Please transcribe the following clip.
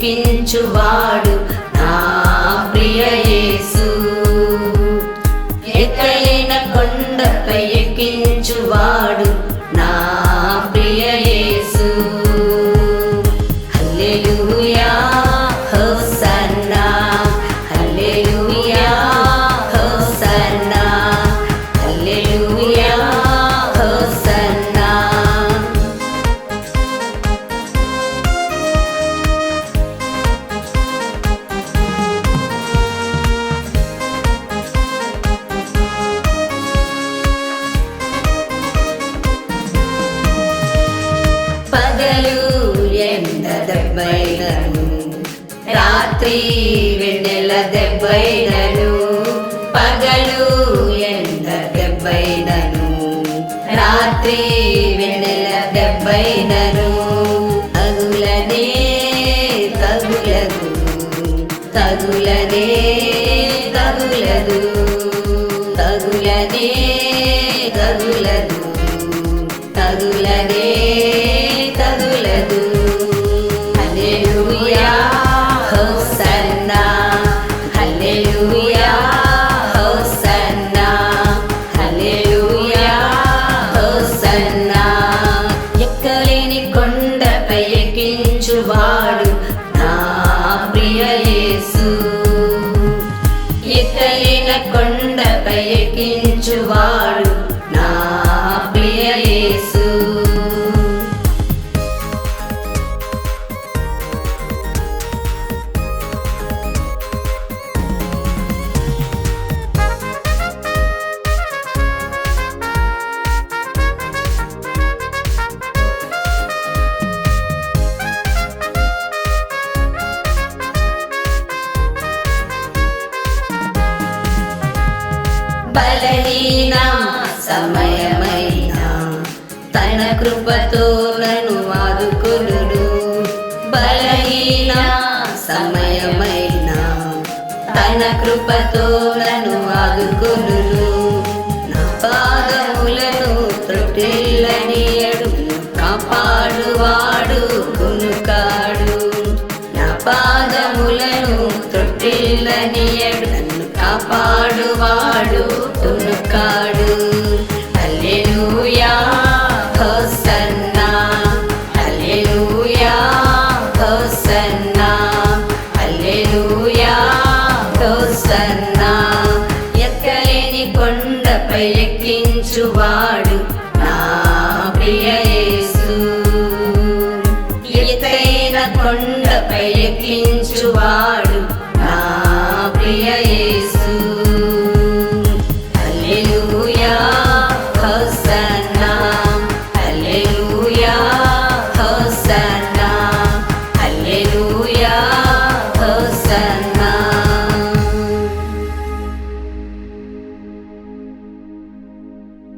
నడిపించువాడు నా ప్రియ యేసు. ఎక్కలేన కొండపై ఎక్కించువాడు నా ప్రియ యేసు. హల్లెలూయా. రాత్రి వెన్నెల దెబ్బైనను పగలు ఎండ దెబ్బైనను? రాత్రి వెన్నెల దెబ్బైనను తగులనే తగులదు తగులనే తగులదు తగులనే తగులదు తగులనే బలహీన సమయమైన. తన కృపతో నన్ను ఆదుకొనుడు. బలహీన సమయమైన. తన కృపతో నన్ను ఆదుకొనుడు. నా పాదములను త్రొట్టిల్లనియడు కాపాడువాడు కొనుకాడు. నా పాదములను త్రొట్టిల్లనియడు కాపాడువాడు తునుకాడు hallelujah hosanna. Hallelujah hosanna. Hallelujah hosanna. ఎక్కలేని కొండపై ఎక్కించువాడు నా ప్రియ యేసు. ఎత్తైన కొండపై ఎక్కించువాడు